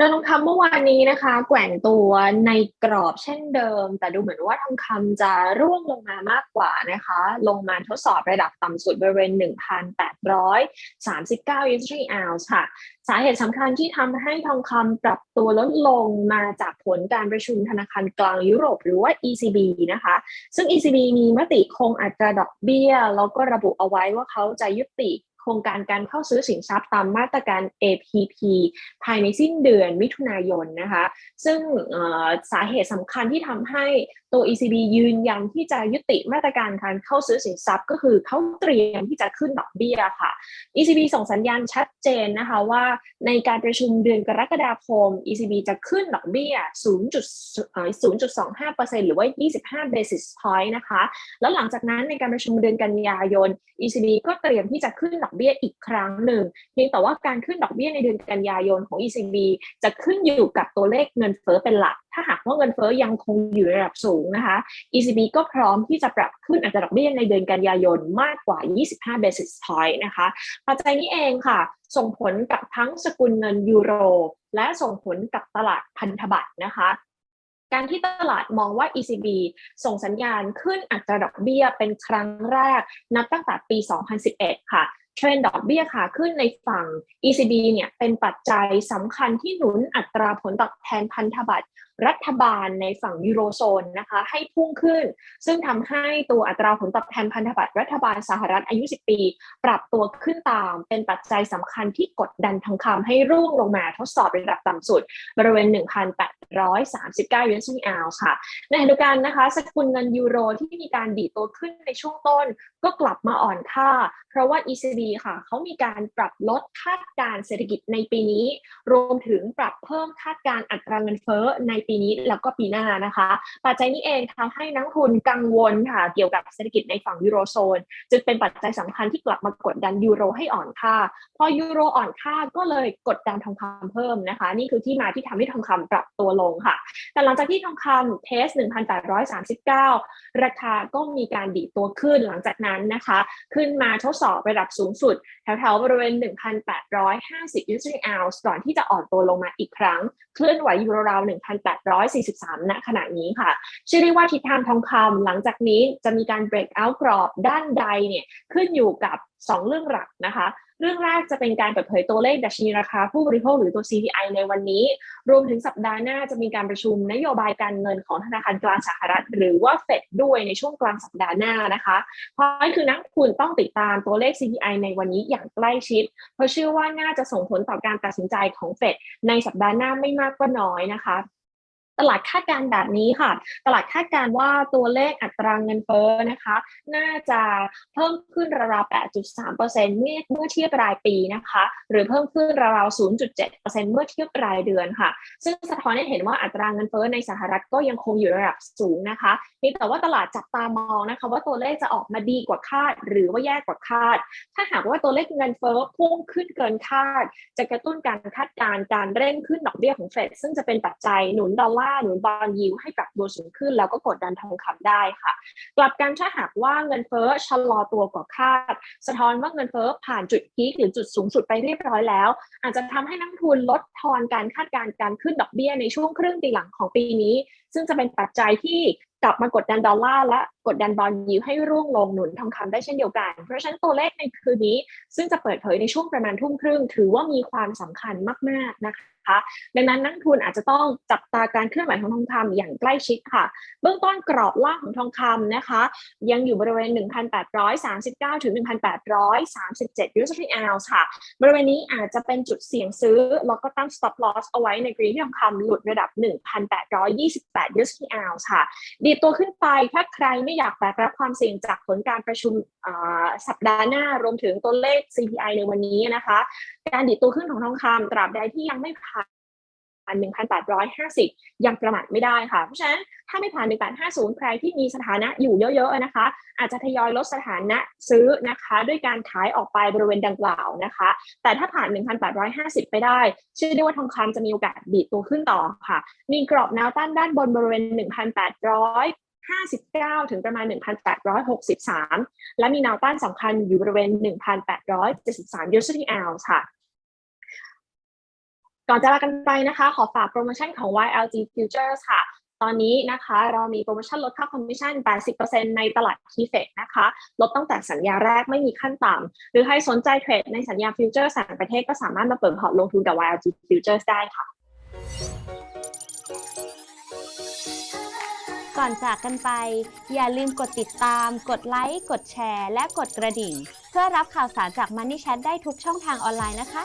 เรือทองคำเมื่อวานนี้นะคะ แกว่งตัวในกรอบเช่นเดิม แต่ดูเหมือนว่าทองคำจะร่วงลงมามากกว่านะคะ ลงมาทดสอบระดับต่ำสุดบริเวณ 1,839 Usually ounce ค่ะ สาเหตุสำคัญที่ทำให้ทองคำปรับตัวลดลงมาจากผลการประชุมธนาคารกลางยุโรปหรือว่า ECB นะคะ ซึ่ง ECB มีมติคงอัตราดอกเบี้ย แล้วก็ระบุเอาไว้ว่าเขาจะยุติ โครงการการเข้าซื้อสินทรัพย์ตามมาตรการ APP ภายในสิ้นเดือนมิถุนายนนะคะ ซึ่งสาเหตุสำคัญที่ทำให้ตัว ECB ยืนยันที่จะยุติมาตรการการเข้าซื้อสินทรัพย์ ก็คือเขาเตรียมที่จะขึ้นดอกเบี้ยค่ะ ECB ส่งสัญญาณชัดเจนนะคะว่าในการประชุมเดือนกรกฎาคม ECB จะขึ้นดอกเบี้ย 0.25%หรือว่า 25 basis point นะคะ แล้วหลังจากนั้นในการประชุมเดือนกันยายน ECB ก็เตรียมที่จะขึ้นดอกเบี้ยอีกครั้งหนึ่งเพียงแต่ว่าการขึ้นดอกเบี้ยในเดือนกันยายนของ ECB จะขึ้นอยู่กับตัวเลขเงินเฟ้อเป็นหลัก ถ้าหากว่าเงินเฟ้อยังคงอยู่ระดับสูงนะคะ ECB ก็พร้อมที่จะปรับขึ้นอัตราดอกเบี้ยในเดือนกันยายนมากกว่า 25 basis point นะคะปัจจัยนี้เองค่ะ ส่งผลกับทั้งสกุลเงินยูโร และส่งผลกับตลาดพันธบัตรนะคะการที่ตลาดมองว่า ECB ส่งสัญญาณขึ้นอัตราดอกเบี้ยเป็นครั้งแรก นับตั้งแต่ปี 2011 ค่ะ เทรนดอกเบี้ยขาขึ้นในฝั่ง ECB เนี่ยเป็นปัจจัยสำคัญที่หนุนอัตราผลตอบแทนพันธบัตร รัฐบาลในฝั่งยูโรโซนนะคะ ให้พุ่งขึ้น ซึ่งทำให้ตัวอัตราผลตอบแทนพันธบัตรรัฐบาลสหรัฐอายุ 10 ปี ปรับตัวขึ้นตาม เป็นปัจจัยสำคัญที่กดดันทองคำให้ร่วงลงมาทดสอบระดับต่ำสุด บริเวณ 1,839ยูเอสดีอลค่ะ ในขณะเดียวกันนะคะสกุลเงินยูโรที่มีการดีตัวขึ้นในช่วงต้น ก็กลับมาอ่อนค่า เพราะว่า ECB ค่ะเขามีการปรับลดคาดการเศรษฐกิจในปีนี้ รวมถึงปรับเพิ่มคาดการอัตราเงินเฟ้อในปีนี้แล้วก็ปีหน้านะคะ ปัจจัยนี้เองทำให้นักทุนกังวลค่ะเกี่ยวกับเศรษฐกิจในฝั่งยูโรโซน จึงเป็นปัจจัยสำคัญที่กลับมากดดันยูโรให้อ่อนค่า พอยูโรอ่อนค่าก็เลยกดดันทองคำเพิ่มนะคะ นี่คือที่มาที่ทำให้ทองคำปรับตัวลงค่ะ แต่หลังจากที่ทองคำเทส 1,839 ราคาก็มีการดีตัวขึ้นหลังจากนั้นนะคะ ขึ้นมาทดสอบระดับสูงสุด แถวๆบริเวณ 1,850 US ounce ก่อนที่จะอ่อนตัวลงมาอีกครั้ง เคลื่อนไหวอยู่ราวๆ1,843 ณ ขณะนี้ค่ะ ชื่อได้ว่าทิศทางทองคำหลังจากนี้จะมีการ break out กรอบด้านใดเนี่ยขึ้นอยู่กับ 2 เรื่องหลักนะคะเรื่องแรกจะเป็นการเปิดเผยตัวเลขดัชนีราคาผู้บริโภคหรือตัว CPI ในวันนี้ รวมถึงสัปดาห์หน้าจะมีการประชุมนโยบายการเงินของธนาคารกลางสหรัฐ หรือว่าเฟดด้วยในช่วงกลางสัปดาห์หน้านะคะ เพราะนั่นคือนักทุนต้องติดตามตัวเลข CPI ในวันนี้อย่างใกล้ชิด เพราะเชื่อว่าน่าจะส่งผลต่อการตัดสินใจของเฟดในสัปดาห์หน้าไม่มากก็น้อยนะคะ ตลาดคาดการแบบนี้ค่ะ ตลาดคาดการว่าตัวเลขอัตราเงินเฟ้อนะคะ น่าจะเพิ่มขึ้นราวๆ 8.3%เมื่อเมื่อเทียบรายปีนะคะ หรือเพิ่มขึ้นราวๆ 0.7%เมื่อเทียบรายเดือนค่ะ ซึ่งสะท้อนให้เห็นว่าอัตราเงินเฟ้อในสหรัฐก็ยังคงอยู่ระดับสูงนะคะเพียงแต่ว่าตลาดจับตามองนะคะ ว่าตัวเลขจะออกมาดีกว่าคาด หรือว่าแย่กว่าคาด ถ้าหากว่าตัวเลขเงินเฟ้อพุ่งขึ้นเกินคาด จะกระตุ้นการคาดการณ์การเร่งขึ้นดอกเบี้ยของเฟดซึ่งจะเป็นปัจจัยหนุนดอลลาร์หนุนบอลยิวให้ปรับตัวสูงขึ้น แล้วก็กดดันทองคำได้ค่ะ กลับกันถ้าหากว่าเงินเฟ้อชะลอตัวกว่าคาด สะท้อนว่าเงินเฟ้อผ่านจุดพีคหรือจุดสูงสุดไปเรียบร้อยแล้ว อาจจะทำให้นักทุนลดทอนการคาดการณ์การขึ้นดอกเบี้ยในช่วงครึ่งปีหลังของปีนี้ ซึ่งจะเป็นปัจจัยที่กลับมากดดันดอลลาร์และกดดันบอลยิวให้ร่วงลงหนุนทองคำได้เช่นเดียวกัน เพราะฉะนั้นตัวเลขในคืนนี้ ซึ่งจะเปิดเผยในช่วงประมาณทุ่มครึ่ง ถือว่ามีความสำคัญมาก ๆ นะคะดังนั้นนักทุนอาจจะต้องจับตาการเคลื่อนไหวของทองคำอย่างใกล้ชิดค่ะ เบื้องต้นกรอบล่างของทองคำนะคะ ยังอยู่บริเวณ 1,839 ถึง 1,837 ยูโรต่อออนซ์ค่ะ บริเวณนี้อาจจะเป็นจุดเสี่ยงซื้อ แล้วก็ตั้ง stop loss เอาไว้ในกรณีที่ทองคำหลุดระดับ 1,828 ยูโรต่อออนซ์ค่ะ ดีตัวขึ้นไปถ้าใครไม่อยากแบกรับความเสี่ยงจากผลการประชุมสัปดาห์หน้ารวมถึงตัวเลข CPI ในวันนี้นะคะ การดีดตัวขึ้นของทองคำตราบใดที่ยังไม่ผ่าน 1,850 ยังประมาทไม่ได้ค่ะ เพราะฉะนั้นถ้าไม่ผ่าน 1,850 ใครที่มีสถานะอยู่เยอะๆนะคะ อาจจะทยอยลดสถานะซื้อนะคะ ด้วยการขายออกไปบริเวณดังกล่าวนะคะ แต่ถ้าผ่าน 1,850 ไปได้ เชื่อได้ว่าทองคำจะมีโอกาสดีดตัวขึ้นต่อค่ะ มีกรอบแนวต้านด้านบนบริเวณ 1,800 59 ถึงประมาณ 1,863 และมีแนวต้านสำคัญอยู่บริเวณ 1,873ยูโรต่อออนซ์ค่ะ ก่อนจะลากันไปนะคะ ขอฝากโปรโมชั่นของ YLG Futures ค่ะ ตอนนี้นะคะเรามีโปรโมชั่นลดค่าคอมมิชชั่น 80%ในตลาดทีเฟกนะคะ ลดตั้งแต่สัญญาแรกไม่มีขั้นต่ำ หรือใครสนใจเทรดในสัญญาฟิวเจอร์ต่างประเทศก็สามารถมาเปิดพอร์ตลงทุนกับ YLG Futures ได้ค่ะก่อนจากกันไป อย่าลืมกดติดตาม กดไลค์ กดแชร์ และกดกระดิ่ง เพื่อรับข่าวสารจาก Money Chat ได้ทุกช่องทางออนไลน์นะคะ